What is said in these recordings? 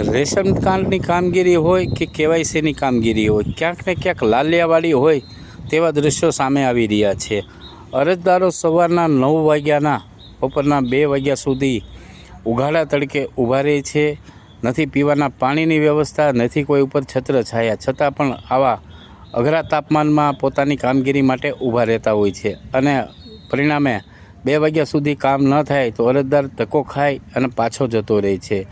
Ration કાર્ડની કામગીરી હોય કે કેવાયસીની કામગીરી હોય, ક્યાંક ને ક્યાંક લાલિયાવાળી હોય તેવા દૃશ્યો સામે આવી રહ્યા છે. અરજદારો સવારના નવ વાગ્યાના, બપોરના બે વાગ્યા સુધી ઉઘાડા તડકે ઊભા રહે છે. નથી પીવાના પાણીની વ્યવસ્થા, નથી કોઈ ઉપર છત્ર છાયા, છતાં પણ આવા અઘરા તાપમાનમાં પોતાની કામગીરી માટે ઊભા રહેતા હોય છે અને પરિણામે બે વાગ્યા સુધી કામ ન થાય તો અરજદાર ધક્કો ખાય અને પાછો જતો રહે છે.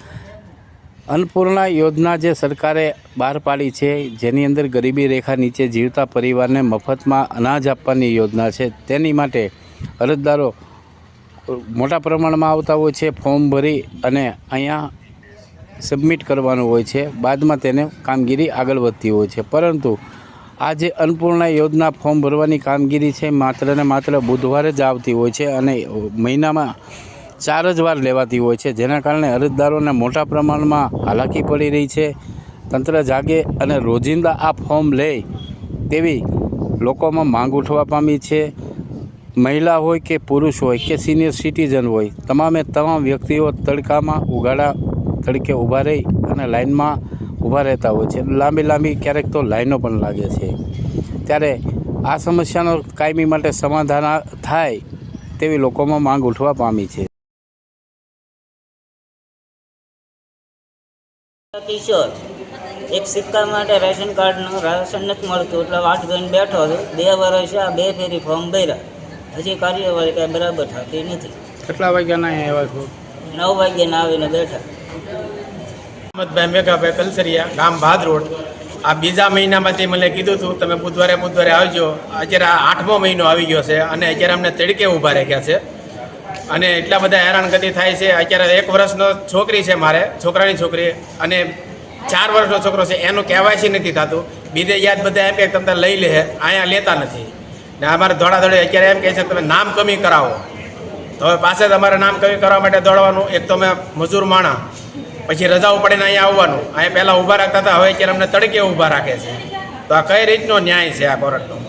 અન્નપૂર્ણા યોજના જે સરકારે બહાર પાડી છે, જેની અંદર ગરીબી રેખા નીચે જીવતા પરિવારને મફતમાં અનાજ આપવાની યોજના છે, તેની માટે અરજદારો મોટા પ્રમાણમાં આવતા હોય છે, ફોર્મ ભરી અને અહીંયા સબમિટ કરવાનું હોય છે, બાદમાં તેને કામગીરી આગળ વધતી હોય છે. પરંતુ આ જે અન્નપૂર્ણા યોજના ફોર્મ ભરવાની કામગીરી છે, માત્ર ને માત્ર બુધવારે જ આવતી હોય છે અને મહિનામાં ચાર જ વાર લેવાતી હોય છે, જેના કારણે અરજદારોને મોટા પ્રમાણમાં હાલાકી પડી રહી છે. તંત્ર જાગે અને રોજિંદા આ ફોર્મ લે તેવી લોકોમાં માંગ ઉઠવા પામી છે. મહિલા હોય કે પુરુષ હોય કે સિનિયર સિટીઝન હોય, તમામે તમામ વ્યક્તિઓ તડકામાં ઉગાડા તડકે ઊભા રહી અને લાઇનમાં ઊભા રહેતા હોય છે. લાંબી લાંબી ક્યારેક તો લાઈનો પણ લાગે છે. ત્યારે આ સમસ્યાનો કાયમી માટે સમાધાન થાય તેવી લોકોમાં માંગ ઉઠવા પામી છે. કિશોર એક સિક્કા માટે રેશન કાર્ડનું રાશન નથી મળતું એટલે વાટ જોઈને બેઠો હતો બે વર્ષ આ બે ફેરી ફોર્મ ભર્યા. હજી કાર્યવાહી કાંઈ બરાબર થતી નથી. કેટલા વાગ્યાના આવ્યા છો? નવ વાગ્યાને આવીને બેઠા. અહમદભાઈ મેઘાભાઈ કલસરિયા ગામ ભાદ રોડ. આ બીજા મહિનામાંથી મને કીધું હતું તમે બુધવારે બુધવારે આવજો. અત્યારે આ આઠમો મહિનો આવી ગયો છે અને અત્યારે અમને તડકે ઊભા રાખ્યા છે. અને એટલા બધા હેરાનગતિ થાય છે. અત્યારે એક વર્ષનો છોકરી છે મારે, છોકરાની છોકરી. અને ચાર વર્ષનો છોકરો છે, એનું કેવાયસી નથી થતું. બીજે યાદ બધા એમ કે તમને લઈ લે, અહીંયા લેતા નથી. ને અમારે દોડાદોડી અત્યારે એમ કહે છે, તમે નામ કમી કરાવો. તો હવે પાસે તમારે નામ કમી કરવા માટે દોડવાનું. એક તો મેં મજૂર માણા. પછી રજાઓ પડીને અહીંયા આવવાનું. અહીંયા પહેલાં ઊભા રાખતા હતા, હવે અત્યારે અમને તડકે ઊભા રાખે છે. તો આ કઈ રીતનો ન્યાય છે આ કોર્ટનો?